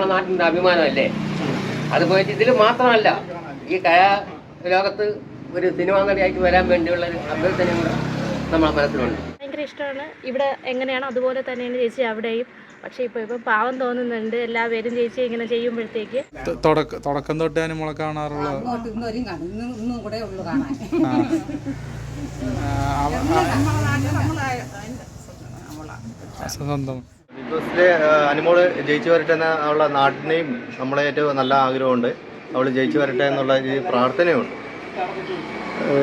നമ്മുടെ നാട്ടിന്റെ അഭിമാനമല്ലേ? അതുപോലെ ഇതിൽ മാത്രമല്ല ഈ കലാ ലോകത്ത് ഒരു സിനിമാ നടിയായിട്ട് വരാൻ വേണ്ടിയുള്ള ഒരു അഭ്യർത്ഥനയും കൂടെ നമ്മളെ മനസ്സിലുണ്ട്. ഭയങ്കര ഇഷ്ടമാണ്. ഇവിടെ എങ്ങനെയാണ് അതുപോലെ തന്നെയാണ് ചേച്ചി അവിടെയും. പക്ഷേ ഇപ്പോൾ ഇപ്പോൾ പാവം തോന്നുന്നുണ്ട്. എല്ലാവരും ചേച്ചി ഇങ്ങനെ ചെയ്യുമ്പോഴത്തേക്ക്. തുടക്ക- തൊട്ടേ നമ്മളെ കാണാറുള്ള സ്വന്തം ബോസിലെ അനുമോൾ ജയിച്ചു വരട്ടെ എന്നുള്ള നാട്ടിനെയും നമ്മളെ ഏറ്റവും നല്ല ആഗ്രഹമുണ്ട്. അവൾ ജയിച്ചു വരട്ടെ എന്നുള്ള ഈ പ്രാർത്ഥനയുണ്ട്.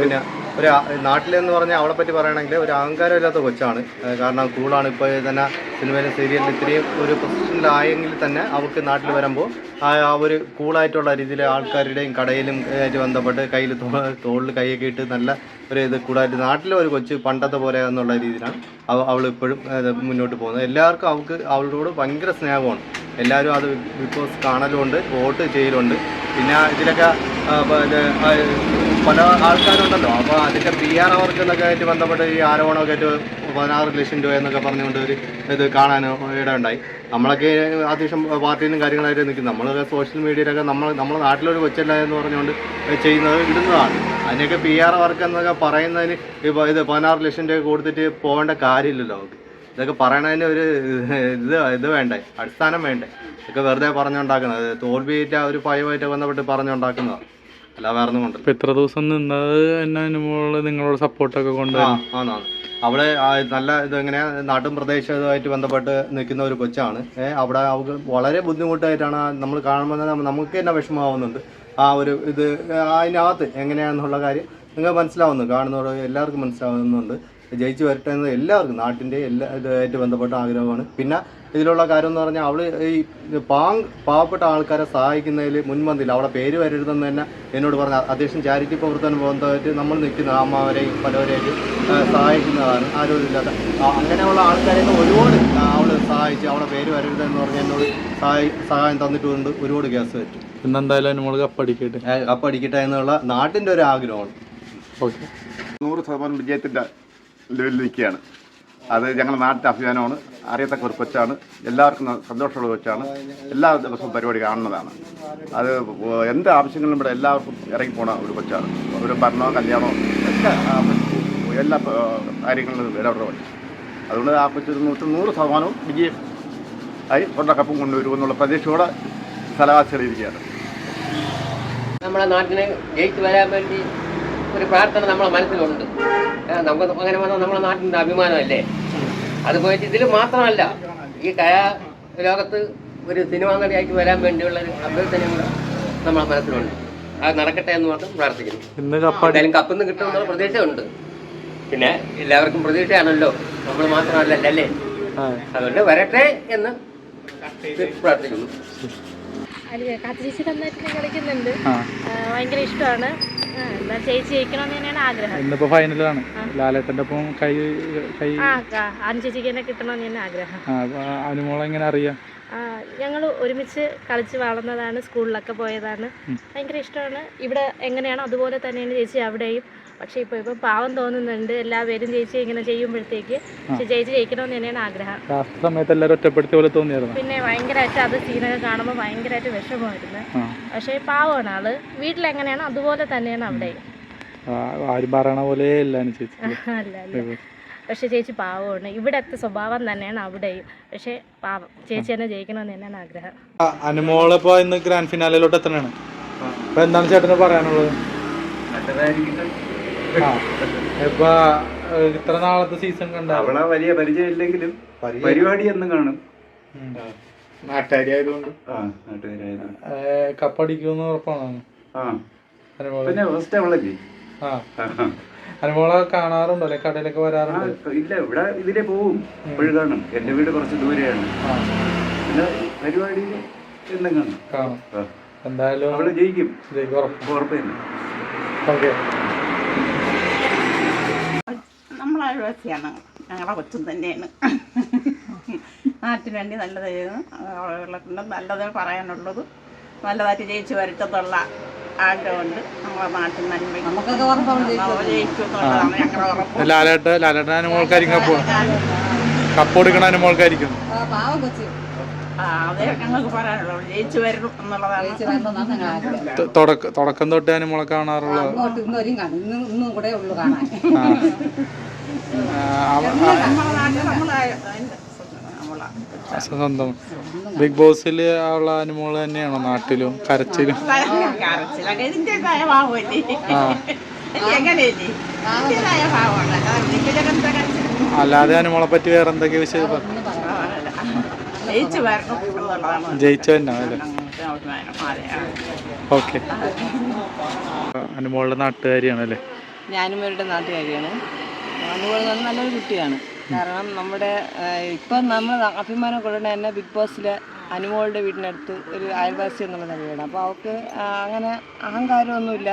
പിന്നെ ഒരു നാട്ടിലെന്ന് പറഞ്ഞാൽ അവളെ പറ്റി പറയുകയാണെങ്കിൽ ഒരു അഹങ്കാരമില്ലാത്ത കൊച്ചാണ്. കാരണം കൂളാണ് ഇപ്പോൾ തന്നെ സിനിമയിലും സീരിയലിൽ ഇത്രയും ഒരു പൊസിഷനിലായെങ്കിൽ തന്നെ അവൾക്ക് നാട്ടിൽ വരുമ്പോൾ ആ ഒരു കൂളായിട്ടുള്ള രീതിയിൽ ആൾക്കാരുടെയും കടയിലും ആയിട്ട് ബന്ധപ്പെട്ട് കയ്യിൽ തോളിൽ കൈയൊക്കെ ഇട്ട് നല്ല ഒരു ഇത് കൂടായിട്ട് നാട്ടിലെ ഒരു കൊച്ച് പണ്ടത്തെ പോലെ എന്നുള്ള രീതിയിലാണ് അവ അവൾ ഇപ്പോഴും മുന്നോട്ട് പോകുന്നത്. എല്ലാവർക്കും അവൾക്ക് അവളോട് ഭയങ്കര സ്നേഹമാണ്. എല്ലാവരും അത് ബിക്കോസ് കാണലുണ്ട് വോട്ട് ചെയ്യലുണ്ട്. പിന്നെ ഇതിലൊക്കെ പല ആൾക്കാരുണ്ടല്ലോ. അപ്പോൾ അതിന്റെ പി ആർ അവർക്ക് എന്നൊക്കെ ആയിട്ട് ബന്ധപ്പെട്ട് ഈ ആരോപണമൊക്കെ ആയിട്ട് പതിനാറ് ലക്ഷം രൂപ എന്നൊക്കെ പറഞ്ഞുകൊണ്ട് ഒരു ഇത് കാണാൻ ഇടയുണ്ടായി. നമ്മളൊക്കെ അത്യാവശ്യം പാർട്ടിയിലും കാര്യങ്ങളായിട്ട് നിൽക്കും നമ്മളൊക്കെ സോഷ്യൽ മീഡിയയിലൊക്കെ നമ്മൾ നമ്മുടെ നാട്ടിലൊരു കൊച്ചല്ല എന്ന് പറഞ്ഞുകൊണ്ട് ചെയ്യുന്നത് ഇടുന്നതാണ്. അതിനൊക്കെ പി ആർ വർക്ക് എന്നൊക്കെ പറയുന്നതിന് ഇപ്പോൾ ഇത് പതിനാറ് ലക്ഷം രൂപ കൊടുത്തിട്ട് പോകേണ്ട കാര്യമില്ലല്ലോ അവർക്ക്. ഇതൊക്കെ പറയണതിന് ഒരു ഇത് ഇത് വേണ്ടേ? അടിസ്ഥാനം വേണ്ടേ? ഇതൊക്കെ വെറുതെ പറഞ്ഞുണ്ടാക്കുന്നത്. തോൽവിയേറ്റ ഒരു ഭയമായിട്ട് ബന്ധപ്പെട്ട് പറഞ്ഞുണ്ടാക്കുന്നതാണ്. അല്ല വേറെ ഒന്നും കൊണ്ടല്ല. ഇപ്പൊ ഇത്ര ദിവസം നിന്നത് എന്നെ മുകളിൽ നിങ്ങളോട് സപ്പോർട്ടൊക്കെ കൊണ്ടുവരാം ആണാണ് അവൾ നല്ല ഇതെങ്ങനെ നാട്ടും പ്രദേശവുമായിട്ട് ബന്ധപ്പെട്ട് നിൽക്കുന്ന ഒരു കൊച്ചാണ്. അവിടെ അവൾക്ക് വളരെ ബുദ്ധിമുട്ടായിട്ടാണ് നമ്മൾ കാണുമ്പോൾ നമുക്ക് തന്നെ വിഷമമാവുന്നുണ്ട്. ആ ഒരു ഇത് അതിനകത്ത് എങ്ങനെയാണെന്നുള്ള കാര്യം നിങ്ങൾ മനസ്സിലാവുന്നു കാണുന്നവർ എല്ലാവർക്കും മനസ്സിലാവുന്നുണ്ട്. ജയിച്ചു വരട്ടെ എന്ന് എല്ലാവർക്കും നാട്ടിന്റെ എല്ലാ ഇതുമായിട്ട് ബന്ധപ്പെട്ട ആഗ്രഹമാണ്. പിന്നെ ഇതിലുള്ള കാര്യം എന്ന് പറഞ്ഞാൽ അവൾ ഈ പാങ് പാവപ്പെട്ട ആൾക്കാരെ സഹായിക്കുന്നതിൽ മുൻപന്തിയിൽ അവളെ പേര് വരരുതെന്ന് തന്നെ എന്നോട് പറഞ്ഞു അത്യാവശ്യം ചാരിറ്റി പ്രവർത്തനം പോകുന്നതായിട്ട് നമ്മൾ നിൽക്കുന്ന അമ്മാവരെയും പലവരെയും സഹായിക്കുന്നതാണ് ആരോഗ്യമില്ലാത്ത. അങ്ങനെയുള്ള ആൾക്കാരെയൊക്കെ ഒരുപാട് അവൾ സഹായിച്ച് അവളെ പേര് വരരുതെന്ന് പറഞ്ഞ് എന്നോട് സഹായി സഹായം തന്നിട്ടുണ്ട്. ഒരുപാട് കേസ് പറ്റും. പിന്നെന്തായാലും നമ്മൾ കപ്പടിക്കട്ടെ കപ്പടിക്കട്ടെ എന്നുള്ള നാട്ടിന്റെ ഒരു ആഗ്രഹമാണ്. ഓക്കെ. നൂറ് ശതമാനം വിജയത്തിന്റെ ലെവലിൽ അത് ഞങ്ങളുടെ നാട്ടിന്റെ അഭിമാനമാണ്. അറിയത്തക്ക ഒരു കൊച്ചാണ്. എല്ലാവർക്കും സന്തോഷമുള്ള കൊച്ചാണ്. എല്ലാ ദിവസവും പരിപാടി കാണുന്നതാണ്. അത് എന്ത് ആവശ്യങ്ങളും ഇവിടെ എല്ലാവർക്കും ഇറങ്ങിപ്പോണ പോണ ഒരു കൊച്ചാണ്. ഒരു ഭരണമോ കല്യാണമോ ഒക്കെ എല്ലാ കാര്യങ്ങളിലും ഇടപെടുന്ന കൊച്ചു. അതുകൊണ്ട് ആ കൊച്ചു നൂറ്റി നൂറ് ശതമാനവും വിജയം ആയി കൊണ്ട കൊണ്ടുവരും കൊണ്ടുവരുമെന്നുള്ള പ്രതീക്ഷയോടെ സ്ഥലവാസികളിരിക്കുകയാണ് നമ്മുടെ നാട്ടിന് ജയിച്ചു വരാൻ വേണ്ടി ഒരു പ്രാർത്ഥന നമ്മളെ മനസ്സിലുണ്ട്. നമുക്ക് അങ്ങനെ വന്നാൽ നമ്മുടെ നാട്ടിന്റെ അഭിമാനമല്ലേ? അതുപോലെ പോയിട്ട് ഇതിൽ മാത്രമല്ല ഈ കലാ ലോകത്ത് ഒരു സിനിമ നടിയായിട്ട് വരാൻ വേണ്ടിയുള്ള ഒരു അഭ്യർത്ഥനയും കൂടെ നമ്മളെ മനസ്സിലുണ്ട്. അത് നടക്കട്ടെ എന്ന് മാത്രം പ്രാർത്ഥിക്കുന്നു. എന്തായാലും കപ്പിന്ന് കിട്ടുമെന്നുള്ള പ്രതീക്ഷയുണ്ട്. പിന്നെ എല്ലാവർക്കും പ്രതീക്ഷയാണല്ലോ. നമ്മൾ മാത്രമല്ലല്ലോ അല്ലേ? അതുകൊണ്ട് വരട്ടെ എന്ന് പ്രാർത്ഥിക്കുന്നു. അതിൽ കാത്തു ചേച്ചി നന്നായിട്ട് കളിക്കുന്നുണ്ട്. ഭയങ്കര ഇഷ്ടമാണ്. ചേച്ചി ജയിക്കണമെന്ന് തന്നെയാണ് ആഗ്രഹം. ഇന്നിപ്പോ ഫൈനലാണ് ലാലേട്ടന്റെ ഒപ്പം കൈ കൈ ആ അനു ചേച്ചിക്ക് തന്നെ കിട്ടണമെന്ന് തന്നെ ആഗ്രഹം. ആ അപ്പൊ അനുമോളെ എങ്ങനെ അറിയാം? ഞങ്ങൾ ഒരുമിച്ച് കളിച്ച് വളർന്നതാണ് സ്കൂളിലൊക്കെ പോയതാണ്. ഭയങ്കര ഇഷ്ടമാണ്. ഇവിടെ എങ്ങനെയാണോ അതുപോലെ തന്നെയാണ് ചേച്ചി അവിടെയും. പക്ഷേ ഇപ്പൊ ഇപ്പൊ പാവം തോന്നുന്നുണ്ട്. എല്ലാവരും ചേച്ചി ഇങ്ങനെ ചെയ്യുമ്പോഴത്തേക്ക് പക്ഷെ ചേച്ചി ജയിക്കണമെന്ന് തന്നെയാണ് ആഗ്രഹം. ലാസ്റ്റ് സമയത്ത് എല്ലാവരും പോലെ തോന്നിയായിരുന്നു? പിന്നെ ഭയങ്കരമായിട്ട് അത് സീനൊക്കെ കാണുമ്പോൾ ഭയങ്കരമായിട്ട് വിഷമമായിരുന്നു. പക്ഷെ പാവമാണ് ആൾ. വീട്ടിലെങ്ങനെയാണോ അതുപോലെ തന്നെയാണ് അവിടെ ആ, ആരും പറയണ പോലെ ചേച്ചി. പക്ഷെ ചേച്ചി പാവമാണ്. ഇവിടത്തെ സ്വഭാവം തന്നെയാണ് അവിടെയും. പക്ഷെ പാവം. ചേച്ചി തന്നെ ജയിക്കണമെന്ന് തന്നെയാണ് ആഗ്രഹം. അനുമോളിപ്പോ ഇപ്പൊ ഇന്ന് ഗ്രാൻഡ് ഫിനാലയിലോട്ട് എത്തണാണ്. അപ്പൊ എന്താണ് ചേട്ടന് പറയാനുള്ളത്? ഇപ്പൊ ഇത്ര നാളത്തെ സീസൺ കണ്ട? അവളെ വലിയ പരിചയമില്ലെങ്കിലും പരിപാടി എന്നും കാണും. നാട്ടുകാരി ആയതുകൊണ്ട് കപ്പടിക്കുമെന്ന് ഉറപ്പാണ്? പിന്നെ ഫസ്റ്റ് അവളല്ലേ. അനുമോളെ കാണാറുണ്ടോ? അല്ലെ കടയിലൊക്കെ വരാറുണ്ട്? ഇല്ല ഇവിടെ ഇതിലെ പോവും. കാണും. എന്റെ വീട് കുറച്ച് ദൂരെയാണ്. പിന്നെ പരിപാടി എന്തെങ്കിലും കാണും. കാണും. എന്തായാലും അവൾ ജയിക്കും. ജയിക്കും ഉറപ്പ് ഉറപ്പില്ല ഓക്കെ. അയൽവാസിയാണ് ഞങ്ങളെ കൊച്ചും തന്നെയാണ്. നാട്ടിന് വേണ്ടി നല്ലത് ചെയ്യുന്നു ആളുകളെ നല്ലത് പറയാനുള്ളത് നല്ലതായിട്ട് ജയിച്ചു വരട്ടെന്നുള്ള ആഗ്രഹമുണ്ട്. നമ്മളെ നാട്ടിൽ നന്മ നമുക്കൊക്കെ ജയിക്കും എന്നുള്ളതാണ് ഞങ്ങളുടെ ഉറപ്പ്. ലാലേട്ട ലാലേട്ടൻ അനുമോൾക്കായിരിക്കും കപ്പ് കപ്പ് കൊടുക്കണ അനുമോൾക്കായിരിക്കും ആ, അതേ ഞങ്ങൾക്ക് പറയാനുള്ളൂ. അവൾ ജയിച്ചു വരണം എന്നുള്ളതാണ് തുടക്ക തുടക്കം തൊട്ടേ അനുമോളെ കാണാറുള്ള അങ്ങോട്ട് ഇന്നൊരും കാണും ഇന്നും ഇന്നും കൂടെ ഉള്ളു കാണാൻ. സ്വന്തം. ബിഗ് ബോസിൽ ഉള്ള അനുമോൾ തന്നെയാണോ നാട്ടിലും? കരച്ചിലും? അല്ലാതെ അനുമോളെ പറ്റി വേറെ എന്തൊക്കെ വിശേഷം? ജയിച്ചു തന്നെ. ഓക്കെ അനുമോളുടെ നാട്ടുകാരിയാണ് അല്ലേ ഞാനും ഇവരുടെ നാട്ടുകാരിയാണ്. അനുഭവം തന്നെ നല്ലൊരു കുട്ടിയാണ്. കാരണം നമ്മുടെ ഇപ്പം നമ്മൾ അഭിമാനം കൊള്ളുന്ന തന്നെ ബിഗ് ബോസിലെ അനുമോളുടെ വീടിനടുത്ത് ഒരു അയൽവാസി എന്നുള്ള നിലയാണ് അപ്പോൾ അവൾക്ക് അങ്ങനെ അഹങ്കാരമൊന്നുമില്ല.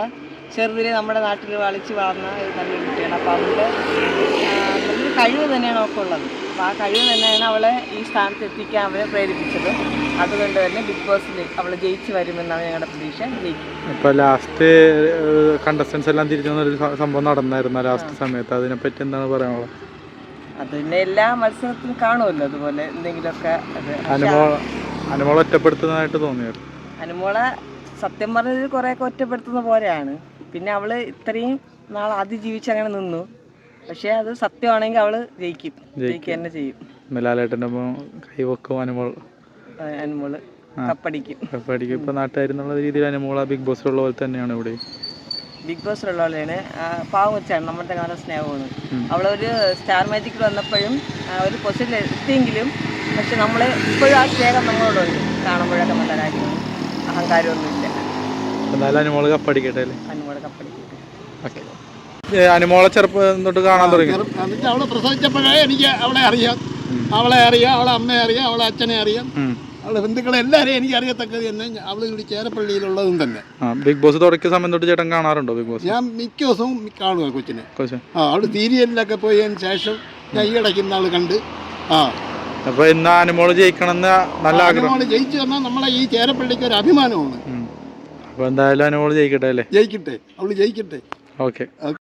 ചെറുതിലെ നമ്മുടെ നാട്ടിൽ വളച്ച് വളർന്ന ഒരു നല്ലൊരു കുട്ടിയാണ്. അപ്പോൾ അവളുടെ നല്ലൊരു കഴിവ് തന്നെയാണ് അവൾക്കുള്ളത്. അപ്പോൾ ആ കഴിവ് തന്നെയാണ് അവളെ ഈ സ്ഥാനത്ത് എത്തിക്കാൻ അവരെ പ്രേരിപ്പിച്ചത്. അതുകൊണ്ട് തന്നെ ബിഗ് ബോസിൽ അവൾ ജയിച്ചു വരുമെന്നാണ് ഞങ്ങളുടെ പ്രതീക്ഷ. ജയിക്കും. ഇപ്പൊ ലാസ്റ്റ് കണ്ടസ്റ്റൻസ് എല്ലാം തിരിച്ചു വന്നൊരു സംഭവം നടന്നായിരുന്നു ലാസ്റ്റ് സമയത്ത്. അതിനെപ്പറ്റി എന്താണ് പറയാനുള്ളത്? അത് പിന്നെ എല്ലാ മത്സരത്തിലും കാണുമല്ലോ അതുപോലെ എന്തെങ്കിലുമൊക്കെ അനുമോള ഒറ്റപ്പെടുത്തുന്നതായിട്ട് തോന്നിയത്. അനുമോള സത്യം പറഞ്ഞത് കുറേയൊക്കെ ഒറ്റപ്പെടുത്തുന്ന പോലെയാണ്. പിന്നെ അവൾ ഇത്രയും നാൾ അതിജീവിച്ച് അങ്ങനെ നിന്നു. പക്ഷെ അത് സത്യമാണെങ്കിൽ അവൾ ജയിക്കും. ജയിക്കുക തന്നെ ചെയ്യും. ലാലേട്ടന്റെ ഒപ്പം കൈവക്കും അനുമോൾ. അനുമോൾ കപ്പടിക്കും. പഠിക്കും ഇപ്പൊ നാട്ടുകാരെന്നുള്ള രീതിയിൽ അനുമോൾ ആ ബിഗ് ബോസിലുള്ള പോലെ തന്നെയാണ് ഇവിടെ. ബിഗ് ബോസിലുള്ള പോലെയാണ് പാവം വെച്ചാണ് നമ്മുടെ കാലം സ്നേഹമാണ്. അവളൊരു സ്റ്റാർ മാജിക്കിൽ വന്നപ്പോഴും ഒരു പൊസിഷനിൽ എത്തിയെങ്കിലും പക്ഷെ നമ്മൾ ഇപ്പോഴും ആ സ്നേഹം നമ്മളോടുണ്ട്. കാണുമ്പോഴൊക്കെ നല്ല കാര്യമാണ് അഹങ്കാരമൊന്നുമില്ല എന്നാലും അനുമോൾ കപ്പടിക്കട്ടെ അനുമോൾ കപ്പടിക്കട്ടെ ഓക്കെ. അനുമോളെ ചെറുപ്പം തൊട്ട് കാണാൻ തുടങ്ങി. അവളെ പ്രസവിച്ചപ്പോഴേ എനിക്ക് അവളെ അറിയാം. അവളെ അറിയാം അവളെ അമ്മയെ അറിയാം അവളെ അച്ഛനെ അറിയാം. അവളുടെ അവളെ ബന്ധുക്കളെ എല്ലാവരെയും എനിക്ക് അറിയത്തക്കത് തന്നെ അവൾ ഇവിടെ ചേരപ്പള്ളിയിലുള്ളതും തന്നെ. ബിഗ് ബോസ് തുടക്കിയ സമയം തൊട്ട് ചേട്ടൻ കാണാറുണ്ടോ ബിഗ് ബോസ്? ഞാൻ മിക്ക ദിവസവും കാണുക കൊച്ചിനെ. കൊച്ചെ ആ അവൾ സീരിയലിലൊക്കെ പോയതിന് ശേഷം ഞാൻ ഈ ഇടയ്ക്ക് നാൾ കണ്ട് ആ. അപ്പൊ ഇന്ന് അനുമോൾ ജയിക്കണമെന്ന് നല്ല ആഗ്രഹം. ജയിച്ചു തന്നാൽ നമ്മളെ ഈ ചേരപ്പള്ളിക്ക് ഒരു അഭിമാനമാണ്. അപ്പൊ എന്തായാലും അനുമോൾ ജയിക്കട്ടെ അല്ലേ? ജയിക്കട്ടെ അവൾ ജയിക്കട്ടെ. ഓക്കെ.